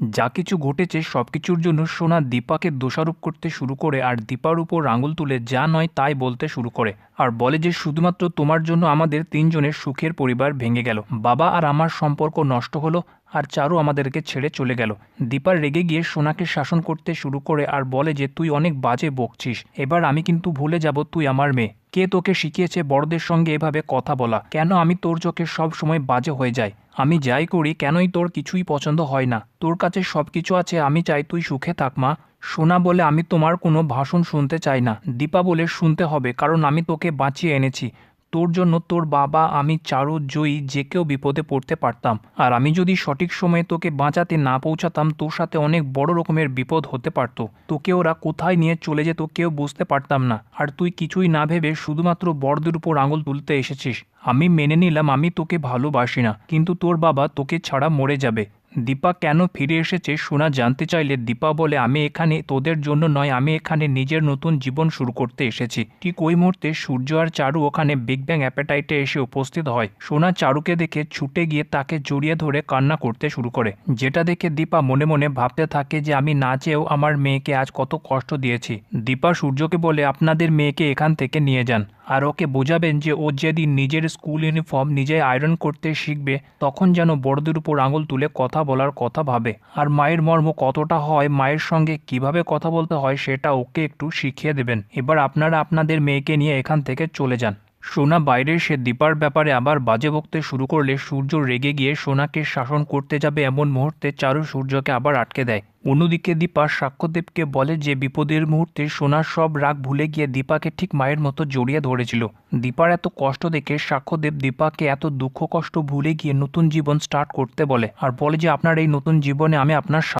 যা কিছু ঘটেছে সব কিছুর জন্য সোনা দীপাকে দোষারোপ করতে শুরু করে আর দীপার উপর আঙুল তুলে যা নয় তাই বলতে শুরু করে আর বলে যে শুধুমাত্র তোমার জন্য আমাদের তিনজনের সুখের পরিবার ভেঙে গেল। বাবা আর আমার সম্পর্ক নষ্ট হলো আর চারু আমাদেরকে ছেড়ে চলে গেল। দীপার রেগে গিয়ে সোনাকে শাসন করতে শুরু করে আর বলে যে, তুই অনেক বাজে বকছিস। এবার আমি কিন্তু ভুলে যাব তুই আমার মেয়ে। কে তোকে শিখিয়েছে বড়দের সঙ্গে এভাবে কথা বলা? কেন আমি তোর চোখে সব সময় বাজে হয়ে যাই? আমি যাই করি, কেনই তোর কিছুই পছন্দ হয় না? তোর কাছে সব কিছু আছে, আমি চাই তুই সুখে থাক, মা। সোনা বলে আমি তোমার কোনো ভাষণ শুনতে চাই না। দীপা বলে, শুনতে হবে, কারণ আমি তোকে বাঁচিয়ে এনেছি। তোর জন্য তোর বাবা, আমি চারু জয়ী যে কেউ বিপদে পড়তে পারতাম। আর আমি যদি সঠিক সময়ে তোকে বাঁচাতে না পৌঁছাতাম, তোর সাথে অনেক বড় রকমের বিপদ হতে পারতো। তোকে ওরা কোথায় নিয়ে চলে যেত কেউ বুঝতে পারতাম না। আর তুই কিছুই না ভেবে শুধুমাত্র বড়দের উপর আঙুল তুলতে এসেছিস। আমি মেনে নিলাম, আমি তোকে ভালোবাসি না। কিন্তু তোর বাবা তোকে ছাড়া মরে যাবে। দীপা কেন ফিরে এসেছে সোনা জানতে চাইলে দীপা বলে, আমি এখানে তোদের জন্য নয়, আমি এখানে নিজের নতুন জীবন শুরু করতে এসেছি। ঠিক ওই মুহূর্তে সূর্য আর চারু ওখানে বিগ ব্যাং অ্যাপেটাইটে এসে উপস্থিত হয়। সোনা চারুকে দেখে ছুটে গিয়ে তাকে জড়িয়ে ধরে কান্না করতে শুরু করে। যেটা দেখে দীপা মনে মনে ভাবতে থাকে যে, আমি না চেয়েও আমার মেয়েকে আজ কত কষ্ট দিয়েছি। দীপা সূর্যকে বলে, আপনাদের মেয়েকে এখান থেকে নিয়ে যান। আর ওকে বোঝাবেন যে ও যেদিন নিজের স্কুল ইউনিফর্ম নিজে আয়রন করতে শিখবে, তখন যেন বড়দের উপর আঙুল তুলে কথা বলার কথা ভাবে। আর মায়ের মর্ম কতটা হয়, মায়ের সঙ্গে কীভাবে কথা বলতে হয়, সেটা ওকে একটু শিখিয়ে দেবেন। এবার আপনারা আপনাদের মেয়েকে নিয়ে এখান থেকে চলে যান। সোনা বাইরে, সে দীপার ব্যাপারে আবার বাজে বকতে শুরু করলে সূর্য রেগে গিয়ে সোনাকে শাসন করতে যাবে এমন মুহূর্তে চারু সূর্যকে আবার আটকে দেয়। অন্যদিকে দীপা সাক্ষ্যদেবকে বলে যে বিপদের মুহূর্তে সোনার সব রাগ ভুলে গিয়ে দীপাকে ঠিক মায়ের মতো জড়িয়ে ধরেছিল। দীপার এত কষ্ট দেখে সাক্ষ্যদেব দীপাকে এত দুঃখ কষ্ট ভুলে গিয়ে নতুন জীবন স্টার্ট করতে বলে। আর বলে যে, আপনার এই নতুন জীবনে আমি আপনার